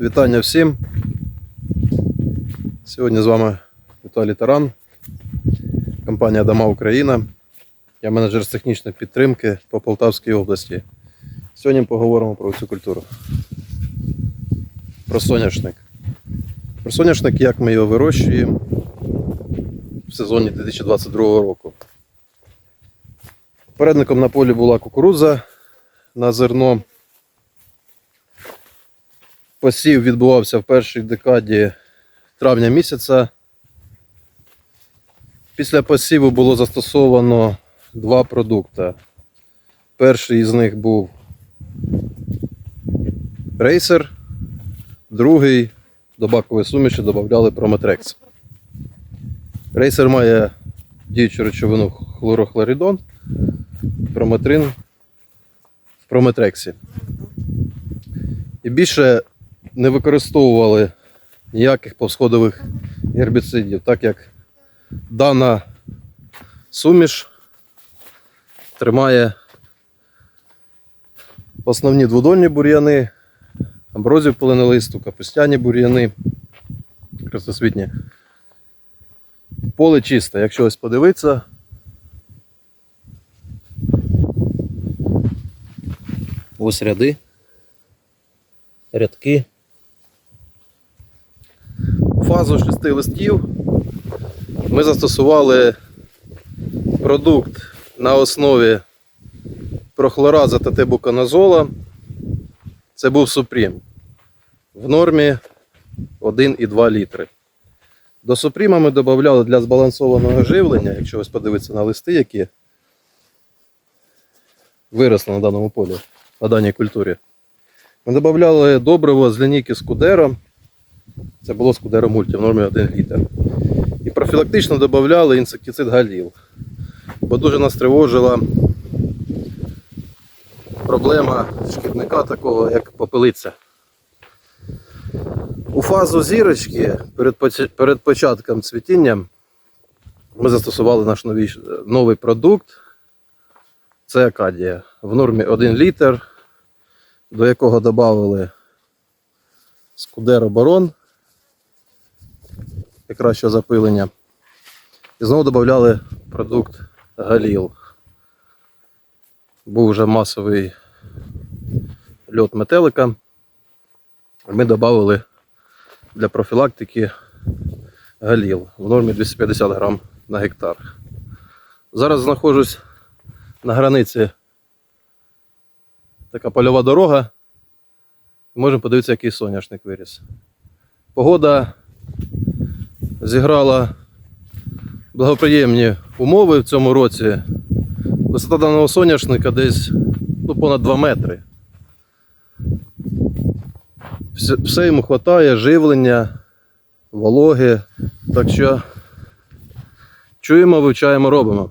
Вітання всім. Сьогодні з вами Віталій Таран, компанія Дома Україна. Я менеджер з технічної підтримки по Полтавській області. Сьогодні поговоримо про цю культуру. Про соняшник. Про соняшник, як ми його вирощуємо в сезоні 2022 року. Передником на полі була кукурудза на зерно. Посів відбувався в першій декаді травня місяця. Після посіву було застосовано два продукти. Перший із них був рейсер, другий до бакової суміші додавали Прометрекс. Рейсер має діючу речовину хлорохлоридон, прометрин в прометрексі. І більше не використовували ніяких повсходових гербіцидів, так як дана суміш тримає основні дводольні бур'яни, амброзію полинолисту, капустяні бур'яни, красосвітні. Поле чисте, якщо ось подивитися. Ось ряди, рядки. У фазу шести листів ми застосували продукт на основі прохлораза та тебуканазола. Це був Супрім. В нормі 1,2 літри. До Супріма ми додавали для збалансованого живлення, якщо ось подивитися на листи, які виросли на даному полі, на даній культурі. Ми додавали добриво з лінійки Скудеро. Це було Скудеро Мульті в нормі 1 літр. І профілактично додавали інсектицид Галіл. Бо дуже нас тривожила проблема шкідника такого, як попелиця. У фазу зірочки перед, поч- перед початком цвітіння ми застосували наш новий, новий продукт. Це акадія в нормі 1 літр, до якого додали скудеро барон для кращого запилення. І знову додали продукт Галіл. Був вже масовий льот метелика. Ми додали для профілактики галіл в нормі 250 грам на гектар. Зараз знаходжусь на границі така польова дорога. Можемо подивитися, який соняшник виріс. Погода зіграла благоприємні умови в цьому році. Висота даного соняшника десь ну, понад 2 метри. Все, все йому вистачає, живлення, вологи. Так що чуємо, вивчаємо, робимо.